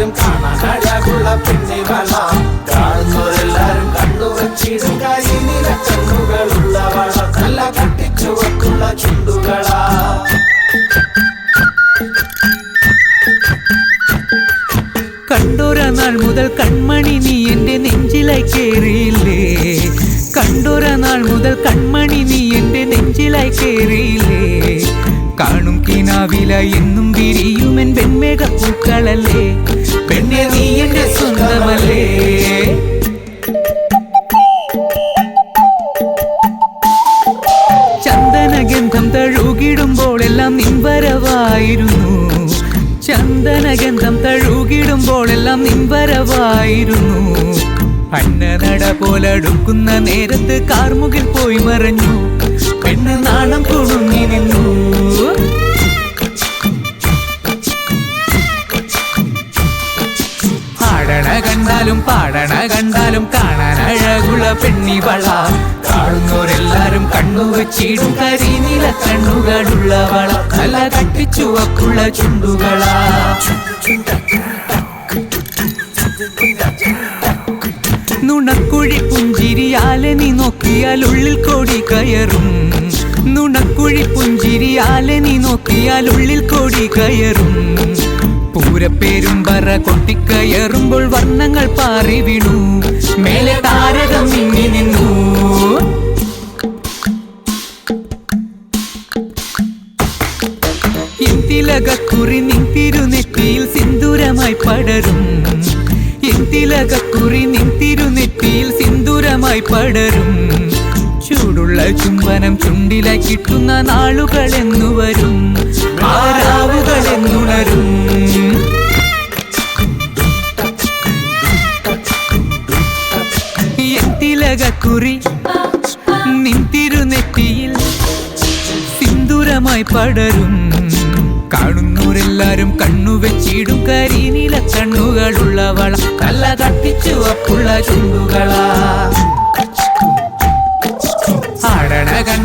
കണ്ടാലും കാണാ. അഴകുള്ള പെണ്ണിവള കാണുന്നവരെല്ലാരും കണ്ടുവച്ചിടും കരിനില കണ്ണുകളുള്ളവള നല്ല കട്ടിച്ചുവക്കുള്ള ചുണ്ടുകളാ. കണ്ടോര നാൾ മുതൽ കൺമണി നീ എന്റെ നെഞ്ചിലായി കയറിയില്ലേ കണ്ടോര മുതൽ കൺമണി നീ എന്റെ നെഞ്ചിലായി കയറിയില്ലേ കാണും കിനാവില എന്നും വിരിയുമെൻ വെൺമേഘ പൂക്കളല്ലേ പെണ്ണെ നീ എന്റെ സ്വന്തമല്ലേ? ചന്ദനഗന്ധം തഴുകിടുമ്പോൾ എല്ലാം നിൻവരവായിരുന്നു ചന്ദനഗന്ധം തഴുകിടുമ്പോൾ എല്ലാം നിൻവരവായിരുന്നു അന്നനട പോലടുക്കുന്ന നേരത്ത് കാർമുകിൽ പോയി മറഞ്ഞു. പെണ്ണ് നാണം കുണുങ്ങി നിന്നു. ആടണ കണ്ടാലും പാടണ കണ്ടാലും കാണാൻ അഴകുള്ള പെണ്ണിവള കാണുന്നവരെല്ലാരും കണ്ണു വെച്ചിടും. കരിനീല കണ്ണുകളുള്ളവള നല്ല കട്ടിച്ചുവക്കുള്ള ചുണ്ടുകളാ. നുണക്കുഴി പുഞ്ചിരിയാലെ നീ നോക്കിയാൽ ഉള്ളിൽ കോടി കയറും. നുണക്കുഴി പുഞ്ചിരിയാലെ നീ നോക്കിയാൽ ഉള്ളിൽ കോടി കയറും. പൂരപ്പേരും പറ കൊട്ടിക്കയറുമ്പോൾ വർണങ്ങൾ പാറി വീണു. മേലെ താരകം മിന്നി നിന്നു. ഇന്തിലകക്കുറി നിൻ തിരുനെറ്റിയിൽ സിന്ദൂരമായി പടരും. ഇന്തിലകക്കുറി നിൻ തിരുനെറ്റിയിൽ സിന്ദൂരമായി പടരും. ചൂടുള്ള ചുംബനം ചുണ്ടിലായി കിട്ടുന്ന നാളുകൾ എന്നു വരും. ആരാവുകൾ എന്നുണരും എന്തിലകക്കുറി നിൻ തിരുനെറ്റിയിൽ സിന്ദൂരമായി പടരും. കാണുന്നവരെല്ലാരും കണ്ണു വെച്ചിടും കരിനീല കണ്ണുകളുള്ളവള. കല്ല തട്ടിച്ചു അപ്പുള്ള ചുണ്ടുകളാ.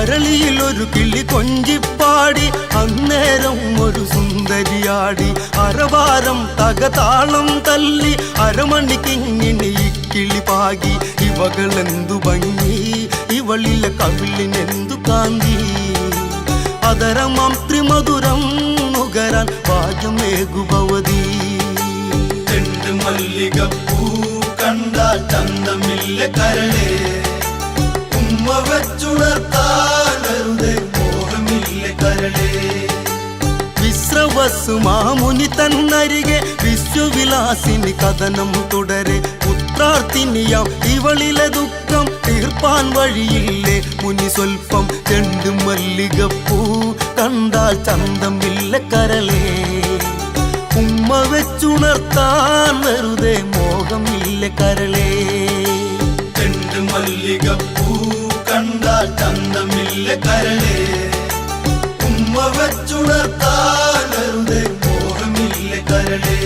അരളിയിൽ ഒരു കിളി കൊഞ്ചിപ്പാടി അന്നേരം ഒരു സുന്ദരിയാടി. അരവാരം തകതാളം തല്ലി അരമണിക്കിങ്ങിണി കിളി പാകി. ഇവകളെന്തു ഭംഗി ഇവളിലെ കവിളിനെന്തു കാന്തി. അതരമാം ത്രിമധുരം നുകരാൻ ഭാഗ്യമേകുഭവതി. രണ്ട് മല്ലികപ്പൂ കണ്ടാൽ ചന്തമില്ല കരളേ. ഉമ്മ വെച്ചുണർത്താനരുതേ ദേവസ്സു മാമുനി തന്നരികെ വിശ്വവിലാസിന് കഥനം തുടരെ. പുത്രാർത്ഥിനിയാം ഇവളിലെ ദുഃഖം തീർപ്പാൻ വഴിയില്ലേ. മുനി സ്വൽപ്പം ചെണ്ടു മല്ലികപ്പൂ കണ്ടാൽ ചന്തമില്ല കരളേ. ഉമ്മ വെച്ചുണർത്താൻ വെറുതെ മോഹമില്ല കരളേ. ചെണ്ടു മല്ലികപ്പൂ കണ്ടാൽ ചന്തമില്ല കരളേ. ഉമ്മ വെച്ചുണർത്താനറുടെ മോഹമില്ല കരളേ.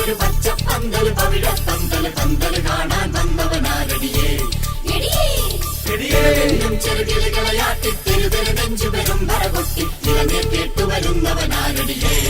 ഒരു പച്ച പന്തൽ പവിഴ പന്തൽ പന്തൽ കാണാൻ വന്നവനാരടിയേ. ചെറുകിളികളയാട്ടി തിരുതരു നെഞ്ചുപെരും சொல்லும்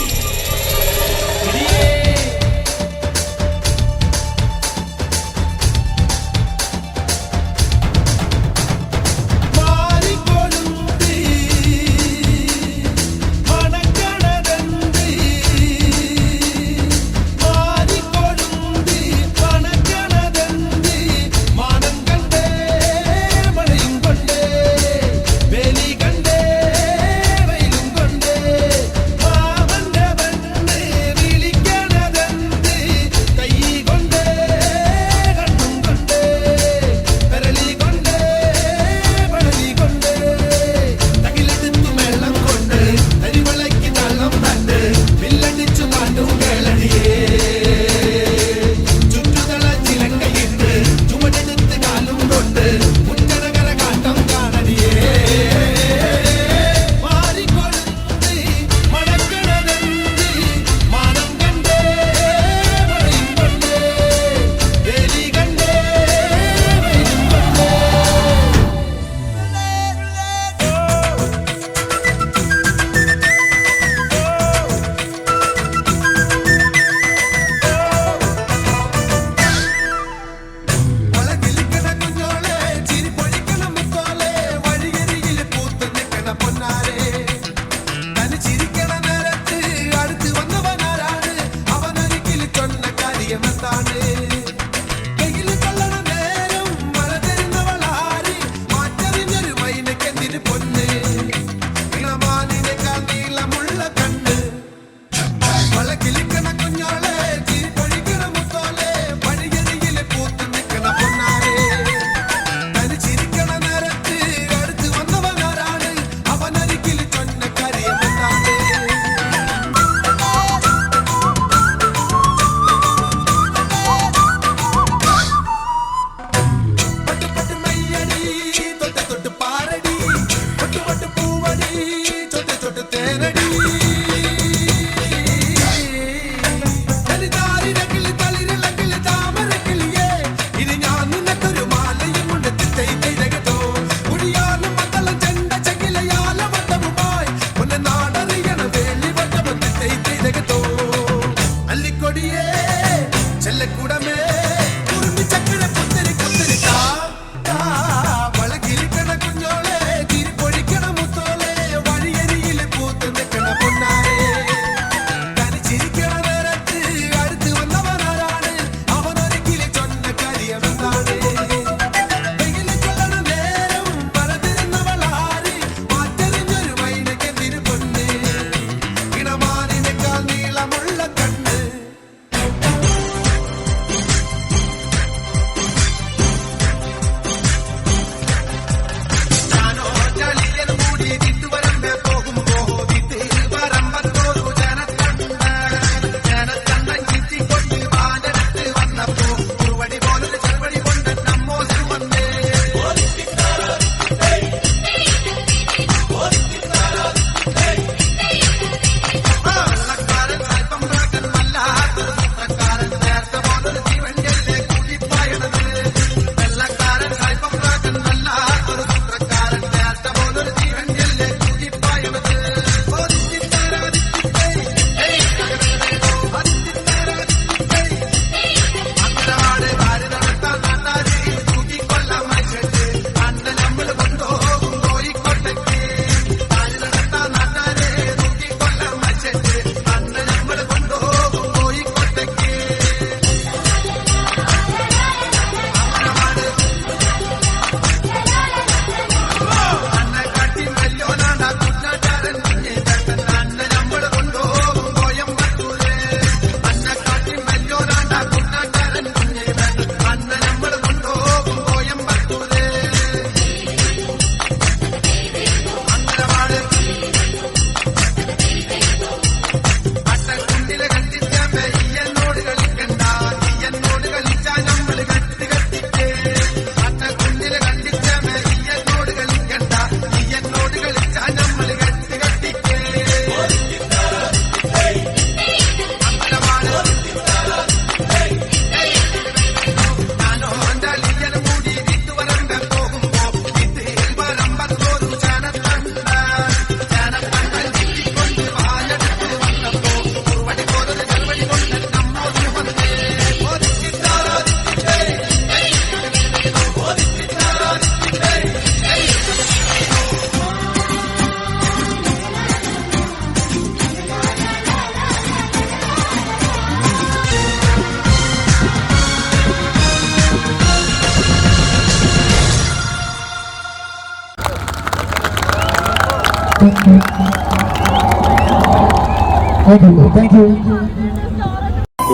പുത്ര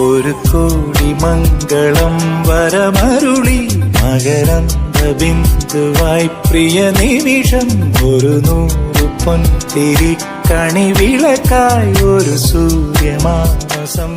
ഒരു കോടി മംഗളം വരമരുളി മകരന്ത ബിന്ദുവായി പ്രിയ നിമിഷം ഒരു നൂറു പൊൻതിരി കണി വിളക്കായി ഒരു സൂര്യമാസം